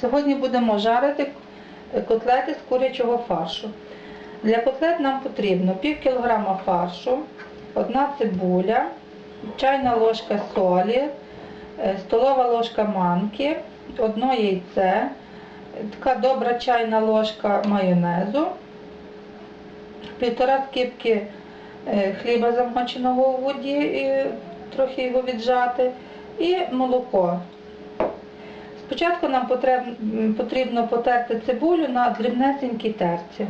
Сьогодні будемо жарити котлети з курячого фаршу. Для котлет нам потрібно пів кілограма фаршу, одна цибуля, чайна ложка солі, е, столова ложка манки, одно яйце, така добра чайна ложка майонезу, півтора скибки е, хліба замоченого у воді, трохи його віджати, і молоко. Спочатку нам потрібно потерти цибулю на дрібнесенькій терці.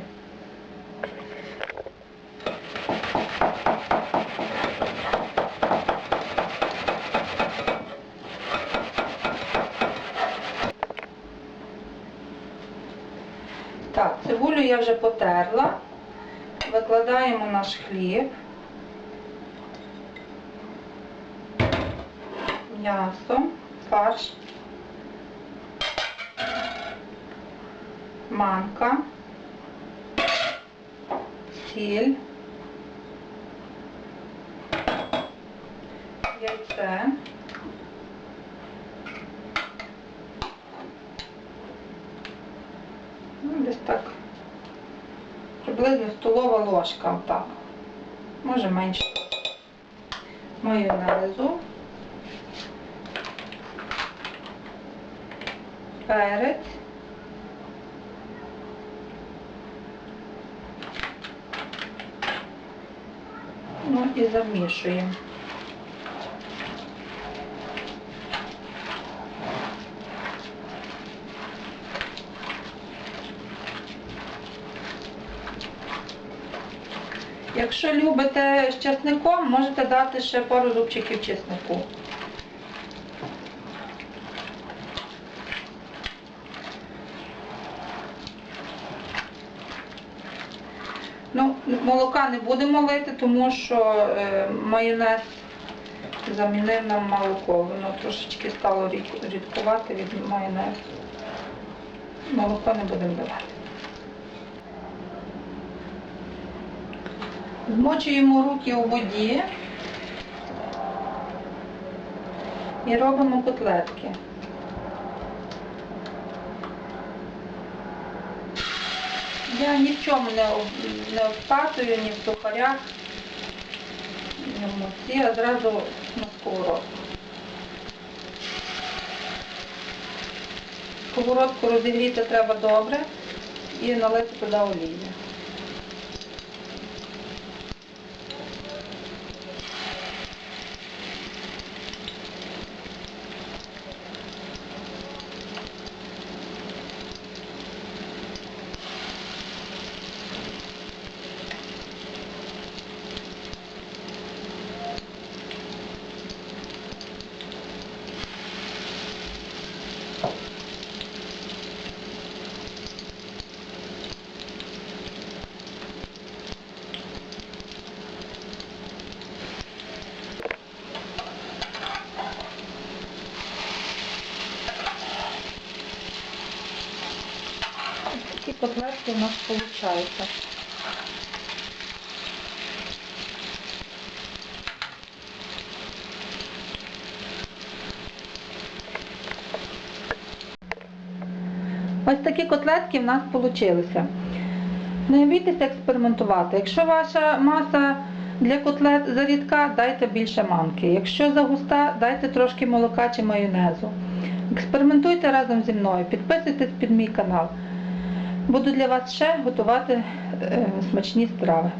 Так, цибулю я вже потерла. Викладаємо наш хліб, м'ясо, фарш. Манка, сіль, яйце, ну, десь так, приблизно столова ложка, отак, може менше, майонезу, перець, Ну і замішуємо. Якщо любите з чесником, можете дати ще пару зубчиків чеснику. Ну, молока не будемо лити, тому що е, майонез замінив нам молоко. Воно трошечки стало рідкувати від майонезу. Молоко не будемо давати. Змочуємо руки у воді і робимо котлетки. Я ні в чому не, не обкатую, ні в сухарях, ні в муці, а зразу на сковородку. Сковородку розігріти треба добре і налити туди олію. Котлетки у нас виходять. Ось такі котлетки в нас вийшли. Не бійтеся експериментувати. Якщо ваша маса для котлет зарідка, дайте більше манки. Якщо загуста, дайте трошки молока чи майонезу. Експериментуйте разом зі мною, підписуйтесь під мій канал. Буду для вас ще готувати е, смачні страви.